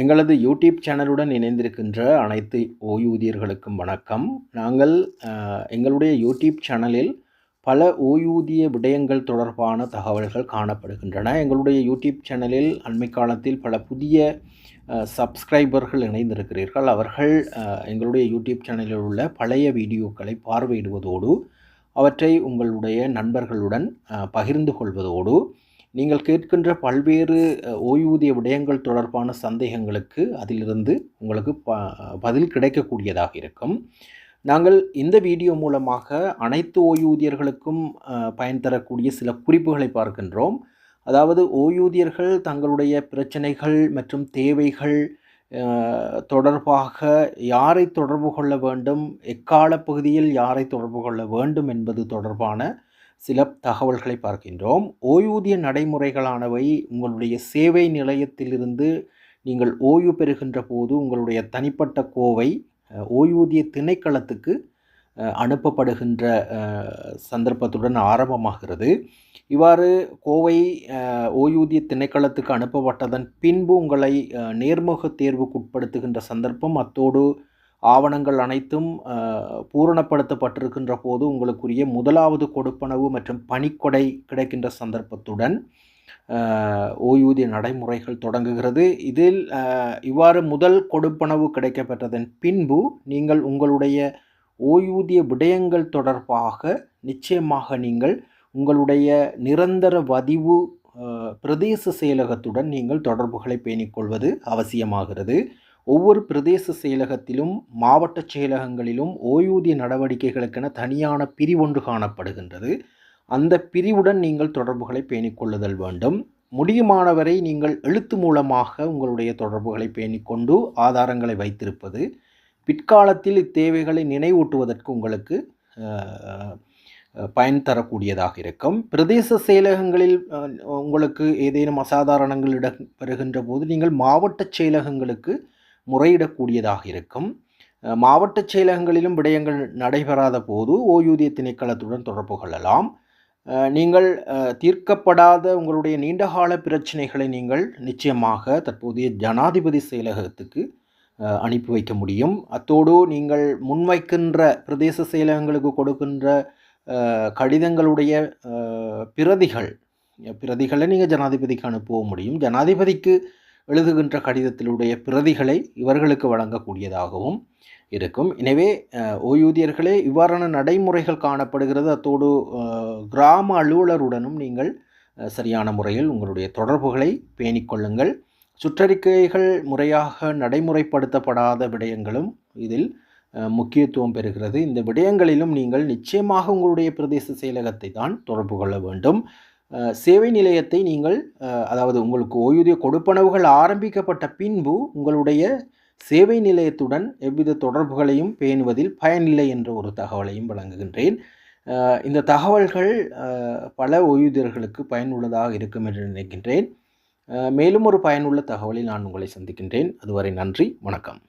எங்களது யூடியூப் சேனலுடன் இணைந்திருக்கின்ற அனைத்து ஓய்வூதியர்களுக்கும் வணக்கம். நாங்கள் எங்களுடைய யூடியூப் சேனலில் பல ஓய்வூதிய விடயங்கள் தொடர்பான தகவல்கள் காணப்படுகின்றன. எங்களுடைய யூடியூப் சேனலில் அண்மை காலத்தில் பல புதிய சப்ஸ்கிரைபர்கள் இணைந்திருக்கிறீர்கள். அவர்கள் எங்களுடைய யூடியூப் சேனலில் உள்ள பழைய வீடியோக்களை பார்வையிடுவதோடு அவற்றை உங்களுடைய நண்பர்களுடன் பகிர்ந்து கொள்வதோடு நீங்கள் கேட்கின்ற பல்வேறு ஓய்வூதிய விடயங்கள் தொடர்பான சந்தேகங்களுக்கு அதிலிருந்து உங்களுக்கு ப பதில் கிடைக்கக்கூடியதாக இருக்கும். நாங்கள் இந்த வீடியோ மூலமாக அனைத்து ஓய்வூதியர்களுக்கும் பயன் தரக்கூடிய சில குறிப்புகளை பார்க்கின்றோம். அதாவது ஓய்வூதியர்கள் தங்களுடைய பிரச்சனைகள் மற்றும் தேவைகள் தொடர்பாக யாரை தொடர்பு கொள்ள வேண்டும் எக்கால பகுதியில் யாரை தொடர்பு கொள்ள வேண்டும் என்பது தொடர்பான சில தகவல்களை பார்க்கின்றோம். ஓய்வூதிய நடைமுறைகளானவை உங்களுடைய சேவை நிலையத்திலிருந்து நீங்கள் ஓய்வு பெறுகின்ற போது உங்களுடைய தனிப்பட்ட கோவை ஓய்வூதிய திணைக்களத்துக்கு அனுப்பப்படுகின்ற சந்தர்ப்பத்துடன் ஆரம்பமாகிறது. இவ்வாறு கோவை ஓய்வூதிய திணைக்களத்துக்கு அனுப்பப்பட்டதன் பின்பு உங்களை நேர்முக தேர்வுக்கு உட்படுத்துகின்ற சந்தர்ப்பம் அத்தோடு ஆவணங்கள் அனைத்தும் பூரணப்படுத்தப்பட்டிருக்கின்ற போது உங்களுக்குரிய முதலாவது கொடுப்பனவு மற்றும் பணிக்கொடை கிடைக்கின்ற சந்தர்ப்பத்துடன் ஓய்வூதிய நடைமுறைகள் தொடங்குகிறது. இதில் இவ்வாறு முதல் கொடுப்பனவு கிடைக்கப்பெற்றதன் பின்பு நீங்கள் உங்களுடைய ஓய்வூதிய விடயங்கள் தொடர்பாக நிச்சயமாக நீங்கள் உங்களுடைய நிரந்தர வதிவு பிரதேச செயலகத்துடன் நீங்கள் தொடர்புகளை பேணிக்கொள்வது அவசியமாகிறது. ஒவ்வொரு பிரதேச செயலகத்திலும் மாவட்ட செயலகங்களிலும் ஓய்வூதிய நடவடிக்கைகளுக்கென தனியான பிரிவொன்று காணப்படுகின்றது. அந்த பிரிவுடன் நீங்கள் தொடர்புகளை பேணிக்கொள்ளுதல் வேண்டும். முடியுமானவரை நீங்கள் எழுத்து மூலமாக உங்களுடைய தொடர்புகளை பேணிக்கொண்டு ஆதாரங்களை வைத்திருப்பது பிற்காலத்தில் இத்தேவைகளை நினைவூட்டுவதற்கு உங்களுக்கு பயன் தரக்கூடியதாக இருக்கும். பிரதேச செயலகங்களில் உங்களுக்கு ஏதேனும் அசாதாரணங்கள் இடம்பெறுகின்ற போது நீங்கள் மாவட்ட செயலகங்களுக்கு முறையிடக்கூடியதாக இருக்கும் மாவட்ட செயலகங்களிலும் விடயங்கள் நடைபெறாத போது ஓய்வூதிய திணைக்களத்துடன் தொடர்பு கொள்ளலாம். நீங்கள் தீர்க்கப்படாத உங்களுடைய நீண்டகால பிரச்சனைகளை நீங்கள் நிச்சயமாக தற்போதைய ஜனாதிபதி செயலகத்துக்கு அனுப்பி வைக்க முடியும். அத்தோடு நீங்கள் முன்வைக்கின்ற பிரதேச செயலகங்களுக்கு கொடுக்கின்ற கடிதங்களுடைய பிரதிகள் பிரதிகளை நீங்கள் ஜனாதிபதிக்கு அனுப்பவும் முடியும். ஜனாதிபதிக்கு எழுதுகின்ற கடிதத்திலுடைய பிரதிகளை இவர்களுக்கு வழங்கக்கூடியதாகவும் இருக்கும். எனவே ஓய்வூதியர்களே இவ்வாறான நடைமுறைகள் காணப்படுகிறது. அத்தோடு கிராம அலுவலருடனும் நீங்கள் சரியான முறையில் உங்களுடைய தொடர்புகளை பேணிக்கொள்ளுங்கள் சுற்றறிக்கைகள் முறையாக நடைமுறைப்படுத்தப்படாத விடயங்களும் இதில் முக்கியத்துவம் பெறுகிறது. இந்த விடயங்களிலும் நீங்கள் நிச்சயமாக உங்களுடைய பிரதேச செயலகத்தை தான் தொடர்பு கொள்ள வேண்டும். சேவை நிலையத்தை நீங்கள் அதாவது உங்களுக்கு ஓய்வூதிய கொடுப்பனவுகள் ஆரம்பிக்கப்பட்ட பின்பு உங்களுடைய சேவை நிலையத்துடன் எவ்வித தொடர்புகளையும் பேணுவதில் பயனில்லை என்ற ஒரு தகவலையும் வழங்குகின்றேன். இந்த தகவல்கள் பல ஓய்வூதியர்களுக்கு பயனுள்ளதாக இருக்கும் என்று நினைக்கின்றேன். மேலும் ஒரு பயனுள்ள தகவலை நான் உங்களை சந்திக்கின்றேன். அதுவரை நன்றி வணக்கம்.